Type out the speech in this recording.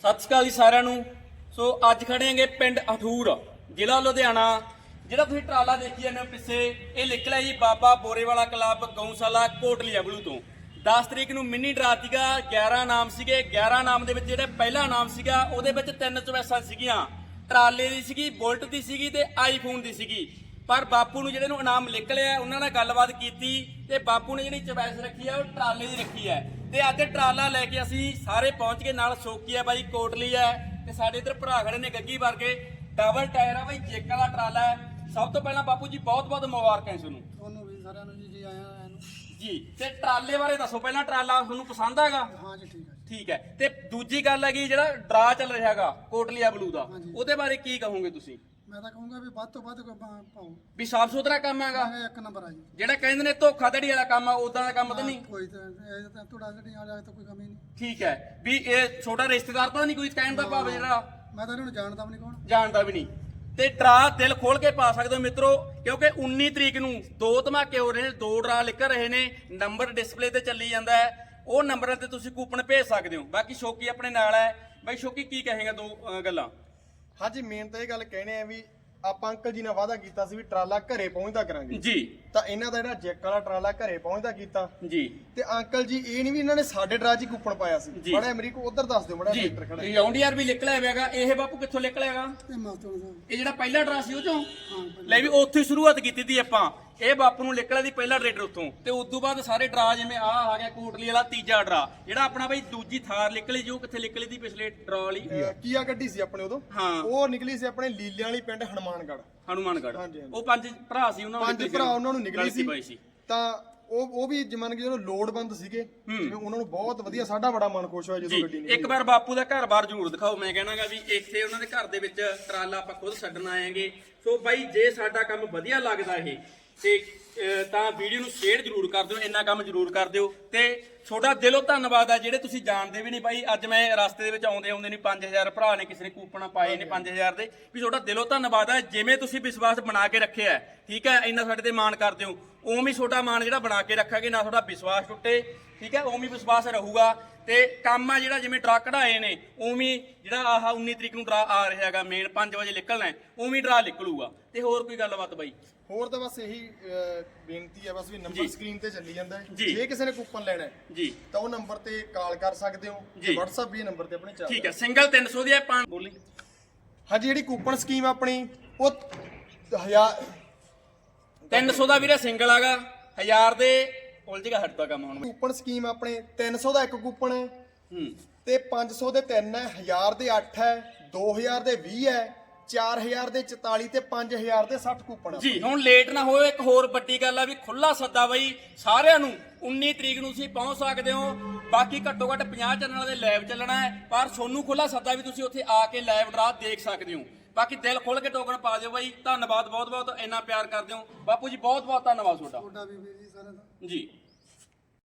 ਸਤਿ ਸ਼੍ਰੀ ਅਕਾਲ ਜੀ ਸਾਰਿਆਂ ਨੂੰ। ਸੋ ਅੱਜ ਖੜੇ ਹਾਂਗੇ ਪਿੰਡ ਅਠੂਰ, ਜ਼ਿਲ੍ਹਾ ਲੁਧਿਆਣਾ। ਜਿਹੜਾ ਤੁਸੀਂ ਟਰਾਲਾ ਦੇਖੀ ਜਾਂਦੇ ਹੋ ਪਿੱਛੇ, ਇਹ ਨਿਕਲਿਆ ਜੀ, ਬਾਬਾ ਬੋਰੇਵਾਲਾ ਕਲੱਬ ਗਊਸ਼ਾਲਾ ਕੋਟਲੀ ਅਬਲੂ ਤੋਂ। 10 ਤਰੀਕ ਨੂੰ ਮਿੰਨੀ ਡਰਾ ਸੀਗਾ 11 ਨਾਮ ਸੀਗੇ। 11 ਨਾਮ ਦੇ ਵਿੱਚ ਜਿਹੜਾ ਪਹਿਲਾ ਨਾਮ ਸੀਗਾ, ਉਹਦੇ ਵਿੱਚ ਤਿੰਨ ਚੁਆਇਸਾਂ ਸੀਗੀਆਂ। ਟਰਾਲੇ ਦੀ ਸੀਗੀ, ਬੁਲਟ ਦੀ ਸੀਗੀ ਤੇ ਆਈਫੋਨ ਦੀ ਸੀਗੀ। ਪਰ ਬਾਪੂ ਨੂੰ ਜਿਹੜੇ ਨੂੰ ਇਨਾਮ ਨਿਕਲਿਆ ਉਹਨਾਂ ਨਾਲ ਗੱਲਬਾਤ ਕੀਤੀ ਤੇ ਬਾਪੂ ਨੇ ਜਿਹੜੀ ਚੁਆਇਸ ਰੱਖੀ ਆ ਉਹ ਟਰਾਲੇ ਦੀ ਰੱਖੀ ਹੈ ਤੇ ਅੱਜ ਟਰਾਲਾ ਲੈ ਕੇ ਅਸੀਂ ਸਾਰੇ ਪਹੁੰਚ ਗਏ ਨਾਲ ਸੋਕੀ ਆ ਬਾਈ ਕੋਟਲੀ ਹੈ ਤੇ ਸਾਡੇ ਇੱਧਰ ਭਰਾ ਖੜੇ ਨੇ ਗੱਗੀ ਵਰਗੇ। ਡਬਲ ਟਾਇਰ ਆ ਬਾਈ ਚੈੱਕ ਵਾਲਾ ਟਰਾਲਾ ਹੈ। ਸਭ ਤੋਂ ਪਹਿਲਾਂ ਬਾਪੂ ਜੀ ਬਹੁਤ ਬਹੁਤ ਮੁਬਾਰਕਾਂ ਜੀ ਤੁਹਾਨੂੰ। ਤੁਹਾਨੂੰ ਵੀ ਸਾਰਿਆਂ ਨੂੰ ਜੀ ਜੀ ਆਇਆਂ ਨੂੰ। ਜੀ ਤੇ ਟਰਾਲੇ ਬਾਰੇ ਦੱਸੋ ਪਹਿਲਾਂ ਟਰਾਲਾ ਤੁਹਾਨੂੰ ਪਸੰਦ ਆਗਾ ਹਾਂ ਜੀ ਠੀਕ ਹੈ। ਠੀਕ ਹੈ। ਤੇ ਦੂਜੀ ਗੱਲ ਹੈਗੀ ਜਿਹੜਾ ਡਰਾ ਚੱਲ ਰਿਹਾ ਹੈਗਾ ਕੋਟਲੀਆ ਬਲੂ ਦਾ। ਉਹਦੇ ਬਾਰੇ ਕੀ ਕਹੋਗੇ ਤੁਸੀਂ? ਮੈਂ ਤਾਂ ਕਹੂੰਗਾ ਵੀ ਵੱਧ ਤੋਂ ਵੱਧ ਪਾ- ਪਾਓ। ਵੀ ਸਾਫ਼ ਸੁਥਰਾ ਕੰਮ ਹੈਗਾ। ਇਹ ਇੱਕ ਨੰਬਰ ਆ ਜੀ। ਜਿਹੜਾ ਕਹਿੰਦੇ ਨੇ ਧੋਖਾਧੜੀ ਵਾਲਾ ਕੰਮ ਆ ਉਦਾਂ ਦਾ ਕੰਮ ਤਾਂ ਨਹੀਂ। ਕੋਈ ਤਾਂ ਇਹ ਤਾਂ ਤੁਹਾਡਾ ਜਿਹੜੀ ਆ ਜਾਏ ਤਾਂ ਕੋਈ ਕਮੀ ਨਹੀਂ। ਠੀਕ ਹੈ। ਵੀ ਇਹ ਛੋਟਾ ਰਿਸ਼ਤੇਦਾਰ ਤਾਂ ਨਹੀਂ ਕੋਈ ਕਹਿਣ ਦਾ ਭਾਵ ਜਿਹੜਾ। ਮੈਂ ਤਾਂ ਇਹਨਾਂ ਨੂੰ ਜਾਣਦਾ ਵੀ ਨਹੀਂ ਕੌਣ। ਜਾਣਦਾ ਵੀ ਨਹੀਂ। ਤੇ ਡਰਾ ਦਿਲ ਖੋਲ ਕੇ ਪਾ ਸਕਦੇ ਹੋ ਮਿੱਤਰੋ ਕਿਉਂਕਿ 19 ਤਰੀਕ ਨੂੰ ਦੋ ਧਮਾਕੇ ਹੋ ਰਹੇ ਨੇ ਦੋ ਡਰਾ ਨਿਕਲ ਰਹੇ ਨੇ ਨੰਬਰ ਡਿਸਪਲੇ ਤੇ ਚੱਲੀ ਜਾਂਦਾ ਹੈ। ਉਹ ਨੰਬਰਾਂ ਤੇ ਤੁਸੀਂ ਕੂਪਨ ਭੇਜ ਸਕਦੇ ਹੋ। ਬਾਕੀ ਸ਼ੋਕੀ ਆਪਣੇ ਨਾਲ ਹੈ। ਬਾਈ ਸ਼ੋਕੀ ਕੀ ਕਹੇਗਾ ਦੋ ਗੱਲਾਂ? ਹਾਂਜੀ ਮੇਨ ਤਾਂ ਇਹ ਗੱਲ ਕਹਿਣੇ ਆ ਵੀ ਆਪਾਂ ਅੰਕਲ ਜੀ ਨਾਲ ਵਾਅਦਾ ਕੀਤਾ ਸੀ ਵੀ ਟਰਾਲਾ ਘਰੇ ਪਹੁੰਚਦਾ ਕਰਾਂਗੇ। ਜੀ। ਤਾਂ ਇਹਨਾਂ ਦਾ ਜਿਹੜਾ ਜੈਕ ਵਾਲਾ ਟਰਾਲਾ ਘਰੇ ਪਹੁੰਚਦਾ ਕੀਤਾ। ਜੀ। ਤੇ ਅੰਕਲ ਜੀ ਇਹ ਨਹੀਂ ਵੀ ਇਹਨਾਂ ਨੇ ਸਾਡੇ ਡਰਾ 'ਚ ਹੀ ਕੂਪਨ ਪਾਇਆ ਸੀ। ਜੀ। ਬੜਾ ਅਮਰੀਕਾ ਉਧਰ ਦੱਸ ਦਿਓ ਬੜਾ ਜੀ। ਖੜਾ। ਹੈ। ਯੌਂਡੀਆਰ ਵੀ ਨਿਕਲਿਆ ਹੋਇਆਗਾ ਇਹ ਬਾਪੂ ਕਿੱਥੋਂ ਨਿਕਲਿਆ ਹੈਗਾ? ਤੇ ਮਾਸਟਰ ਸਾਹਿਬ। ਇਹ ਜਿਹੜਾ ਪਹਿਲਾ ਡਰਾ ਸੀ ਉਹ ਚੋਂ? ਹਾਂ। ਲੈ ਵੀ ਉੱਥੇ ਹੀ ਸ਼ੁਰੂਆਤ ਕੀਤੀ ਸੀ ਆਪਾਂ। ਇਹ ਬਾਪੂ ਨੂੰ ਨਿਕਲਿਆ ਦੀ ਪਹਿਲਾ ਰੇਡਰ ਉੱਥੋਂ। ਤੇ ਉਸ ਤੋਂ ਬਾਅਦ ਸਾਰੇ ਡਰਾ ਜਿਵੇਂ ਆ ਆ ਗਿਆ ਕੋਟਲੀ ਵਾਲਾ ਤੀਜਾ ਡਰਾ। ਜਿਹੜਾ ਆਪਣਾ ਬਈ ਦੂਜੀ ਥਾਰ ਨਿਕਲੀ ਜੋ ਕਿੱਥੇ ਨਿਕਲੀ ਦੀ ਪਿਛਲੇ ਡਰਾ ਵਾਲੀ? ਕੀਆ ਗੱਡੀ ਸੀ ਆਪਣੇ ਉਦੋਂ? ਹਾਂ। ਉਹ ਨਿਕਲੀ ਸੀ ਆਪਣੇ ਲੀਲਿਆਂ ਵਾਲੀ ਪਿੰਡ ਹਨੂਮਾਨਗੜ੍ਹ। ਹਨੂਮਾਨਗੜ੍ਹ। ਹਾਂਜੀ, ਹਾਂਜੀ। ਉਹ ਪੰਜ ਭਰਾ ਸੀ ਉਹਨਾਂ ਨੂੰ ਪੰਜ ਨਿਕਲੀ ਭਰਾ ਉਹਨਾਂ ਨੂੰ ਨਿਕਲੀ ਗਲਤੀ ਪਾਈ ਸੀ। ਤਾਂ ਉਹ ਉਹ ਵੀ ਜਮਨ ਕਿ ਜਦੋਂ ਲੋੜਵੰਦ ਸੀਗੇ। ਜਿਵੇਂ ਉਹਨਾਂ ਨੂੰ ਬਹੁਤ ਵਧੀਆ ਸਾਡਾ ਬੜਾ ਮਨ ਖੁਸ਼ ਹੋਇਆ ਜਦੋਂ ਗੱਡੀ ਜੀ ਨਿਕਲੀ। ਇੱਕ ਵਾਰ ਬਾਪੂ ਦਾ ਘਰ-ਬਾਰ ਜ਼ਰੂਰ ਦਿਖਾਓ। ਮੈਂ ਕਹਿਣਾਗਾ ਵੀ ਇੱਥੇ ਉਹਨਾਂ ਦੇ ਘਰ ਦੇ ਵਿੱਚ ਟਰਾਲਾ ਆਪਾਂ ਖੁਦ ਛੱਡਣ ਆਏਗੇ। ਸੋ ਬਾਈ ਜੇ ਸਾਡਾ ਕੰਮ ਵਧੀਆ ਲੱਗਦਾ ਇਹ ਤੇ ਅਹ, ਤਾਂ ਵੀਡੀਓ ਨੂੰ ਸ਼ੇਅਰ ਜ਼ਰੂਰ ਕਰ ਦਿਓ ਇੰਨਾ ਕੰਮ ਜ਼ਰੂਰ ਕਰ ਦਿਓ ਤੇ ਤੁਹਾਡਾ ਦਿਲੋਂ ਧੰਨਵਾਦ ਆ ਜਿਹੜੇ ਤੁਸੀਂ ਜਾਣਦੇ ਵੀ ਨਹੀਂ ਬਾਈ ਅੱਜ ਮੈਂ ਰਸਤੇ ਦੇ ਵਿੱਚ ਆਉਂਦੇ ਆਉਂਦੇ ਨਹੀਂ 5000 ਭਰਾ ਨੇ ਕਿਸੇ ਨੇ ਕੂਪਨ ਪਾਏ ਨੇ 5000 ਦੇ। ਵੀ ਤੁਹਾਡਾ ਦਿਲੋਂ ਧੰਨਵਾਦ ਆ ਜਿਵੇਂ ਤੁਸੀਂ ਵਿਸ਼ਵਾਸ ਬਣਾ ਕੇ ਰੱਖਿਆ ਠੀਕ ਹੈ? ਇੰਨਾ ਸਾਡੇ ਤੇ ਮਾਣ ਕਰਦੇ ਹੋ। ਉਵੇਂ ਹੀ ਤੁਹਾਡਾ ਮਾਣ ਜਿਹੜਾ ਬਣਾ ਕੇ ਰੱਖਾਂਗੇ ਨਾ ਤੁਹਾਡਾ ਵਿਸ਼ਵਾਸ ਟੁੱਟੇ ਠੀਕ ਹੈ? ਉਵੇਂ ਹੀ ਵਿਸ਼ਵਾਸ ਰਹੂਗਾ। ਤੇ ਕੰਮ ਆ ਜਿਹੜਾ ਜਿਵੇਂ ਡਰਾ ਕਢਾਏ ਨੇ ਉਵੇਂ ਜਿਹੜਾ ਆਹ 19 ਤਰੀਕ ਨੂੰ ਡਰਾ ਆ ਰਿਹਾ ਹੈਗਾ ਮੇਨ 5 ਵਜੇ ਨਿਕਲਣਾ ਉਵੇਂ ਡਰਾ ਨਿਕਲੂਗਾ। ਤੇ ਹੋਰ ਕੋਈ ਗੱਲਬਾਤ ਬਾਈ? ਹੋਰ ਤਾਂ ਬਸ ਇਹੀ ਬੇਨਤੀ ਹੈ ਬਸ ਵੀ। ਨੰਬਰ ਸਕਰੀਨ ਤੇ ਚੱਲੀ ਜਾਂਦਾ ਹੈ। ਜੀ। ਜੇ ਕਿਸੇ ਨੇ ਕੂਪਨ ਲੈਣਾ ਹੈ ਜੀ। ਤਾਂ ਉਹ ਨੰਬਰ ਤੇ ਕਾਲ ਕਰ ਸਕਦੇ ਹੋ ਜੀ। WhatsApp ਵੀ ਇਹ ਨੰਬਰ ਤੇ ਆਪਣੇ ਚੱਲ ਠੀਕ ਹੈ ਸਿੰਗਲ 300 ਦੀ ਹੈ ਪੰਜ ਬੋਲੀ। ਹਾਂਜੀ ਜਿਹੜੀ ਕੂਪਨ ਸਕੀਮ ਆਪਣੀ ਉਹ ਹਜ਼ਾਰ 300 ਦਾ ਵੀਰੇ ਸਿੰਗਲ ਹੈਗਾ 1000 ਦੇ ਉਲਝ ਗਿਆ ਹਟਦਾ ਕੰਮ ਹੁਣ। ਕੂਪਨ ਸਕੀਮ ਆਪਣੇ 300 ਦਾ ਇੱਕ ਕੂਪਨ। ਹੈ। ਹੂੰ ਤੇ 500 ਦੇ 3 ਹੈ 1000 ਦੇ 8 ਹੈ 2000 ਦੇ 20 ਹੈ। 4000 ਦੇ 44 ਤੇ 5000 ਦੇ 60 ਕੂਪਨ ਆ। ਜੀ ਹੁਣ ਲੇਟ ਨਾ ਹੋਇਓ ਇੱਕ ਹੋਰ ਵੱਡੀ ਗੱਲ ਆ ਵੀ ਖੁੱਲਾ ਸੱਦਾ ਬਈ ਸਾਰਿਆਂ ਨੂੰ 19 ਤਰੀਕ ਨੂੰ ਤੁਸੀਂ ਪਹੁੰਚ ਸਕਦੇ ਹੋ ਬਾਕੀ ਘੱਟੋ ਘੱਟ 50 ਚੈਨਲਾਂ ਦੇ ਲਾਈਵ ਚੱਲਣਾ ਹੈ ਪਰ ਤੁਹਾਨੂੰ ਖੁੱਲਾ ਸੱਦਾ ਵੀ ਤੁਸੀਂ ਉੱਥੇ ਆ ਕੇ ਲਾਈਵ ਡਰਾ ਦੇਖ ਸਕਦੇ ਹੋ। ਬਾਕੀ ਦਿਲ ਖੋਲ ਕੇ ਟੋਕਨ ਪਾ ਦਿਓ ਬਾਈ ਧੰਨਵਾਦ ਬਹੁਤ ਬਹੁਤ ਇੰਨਾ ਪਿਆਰ ਕਰਦੇ ਹੋ। ਬਾਪੂ ਜੀ ਬਹੁਤ ਬਹੁਤ ਧੰਨਵਾਦ ਤੁਹਾਡਾ। ਤੁਹਾਡਾ ਵੀ ਵੀਰ ਜੀ ਸਾਰਿਆਂ ਦਾ। ਜੀ।